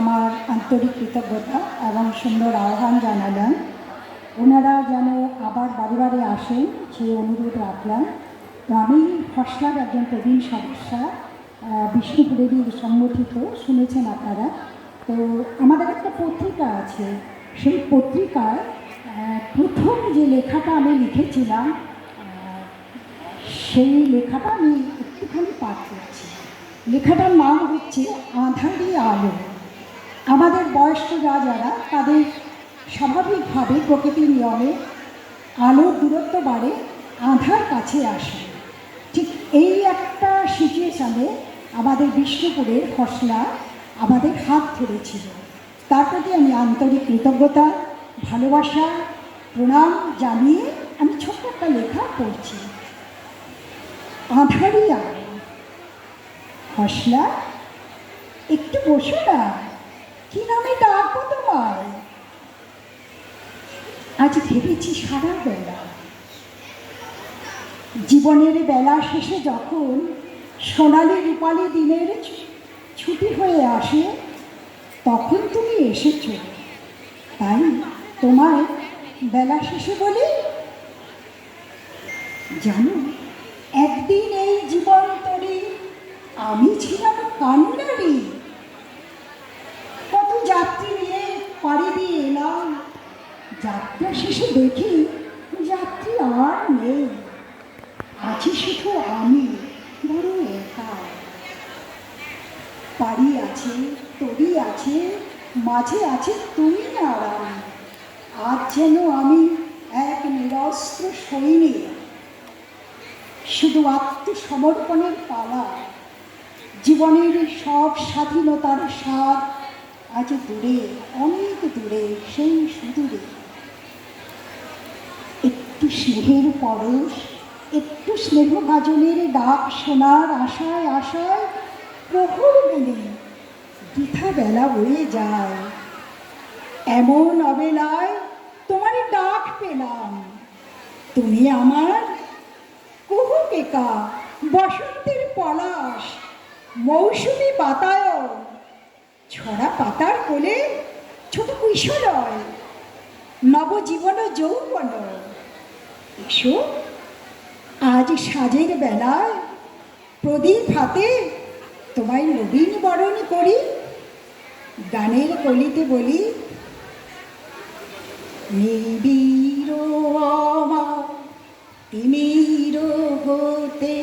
আমার আন্তরিক কৃতজ্ঞতা এবং সুন্দর আহ্বান জানালাম ওনারা যেন আবার বাড়ি বাড়ি আসেন সেই অনুরোধ রাখলাম। তো আমি ফসলার একজন প্রবীণ আহ, বিষ্ণুপুরেরই সংগঠিত শুনেছেন আপনারা। তো আমাদের একটা পত্রিকা আছে। সেই পত্রিকায় প্রথম যে লেখাটা আমি লিখেছিলাম সেই লেখাটা আমি একটুখানি পাঠ করছি। লেখাটার নাম হচ্ছে আঁধারি আলো। আমাদের বয়স্করা যারা তাদের স্বাভাবিকভাবে প্রকৃতির নিয়মে আলোর দূরত্ব বাড়ে, আধার কাছে আসে। ঠিক এই একটা সিচুয়েশানে আমাদের বিষ্ণুপুরের ফসলা আমাদের হাত ধরেছিল। তার প্রতি আমি আন্তরিক কৃতজ্ঞতা, ভালোবাসা, প্রণাম জানিয়ে আমি ছোট্ট একটা লেখা পড়ছি। আধারি আলো হসলা একটু বসো না। কি নামে ডাকবো তোমার আজ ভেবেছি সারা বেলা। জীবনের বেলা শেষে যখন সোনালি রূপালি দিনের ছুটি হয়ে আসে, তখন তুমি এসেছ। তাই তোমার বেলা শেষে বলি? জানো, একদিন এই জীবন তরি আমি ছিলাম কান্নারি কত যাত্রী নিয়ে পাড়ি দিয়ে এলাম যাত্রা শেষে দেখি যাত্রী আর নেই। আছি শুধু আমি, বড় একা। পাড়ি আছে, তরি আছে, মাঝে আছে তুমি আর আমি। আজ যেন আমি এক নিরস্ত্র সৈনিক। শুধু আত্মসমর্পণের পালা, জীবনের সব স্বাধীনতার স্বাদ আজ দূরে, অনেক দূরে, সেই সুদূরে। একটু স্নেহের পরশ, একটু স্নেহভাজনের ডাক শোনার আশায় আশায় প্রহর মেনে বৃথা বেলা বয়ে যায়। এমন অবেলায় তোমার ডাক পেলাম। তুমি আমার কুহুকেকা বসন্তের পলাশ, মৌসুমি বাতায়ন ছড়া পাতার কোলে ছোট কৈশলয়, নবজীবন যৌবন। এসো আজ সাজের বেলায় প্রদীপ হাতে তোমায় নবীন বরণ করি, গানের কলিতে বলি নিবিড় আমার তিমির হতে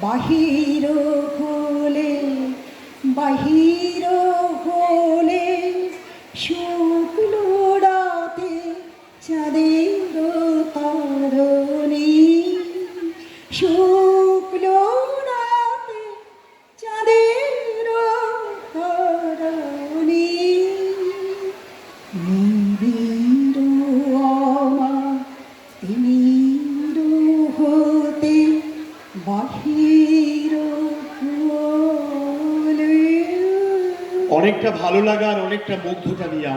বাহির হলে বাহির হলে শুক্ল রাতে চাঁদের শুক্ল রাতে চাঁদের তারণী নিবিড় তিমির হতে বাহির অনেকটা ভালো লাগা আর অনেকটা মুগ্ধতা নিয়ে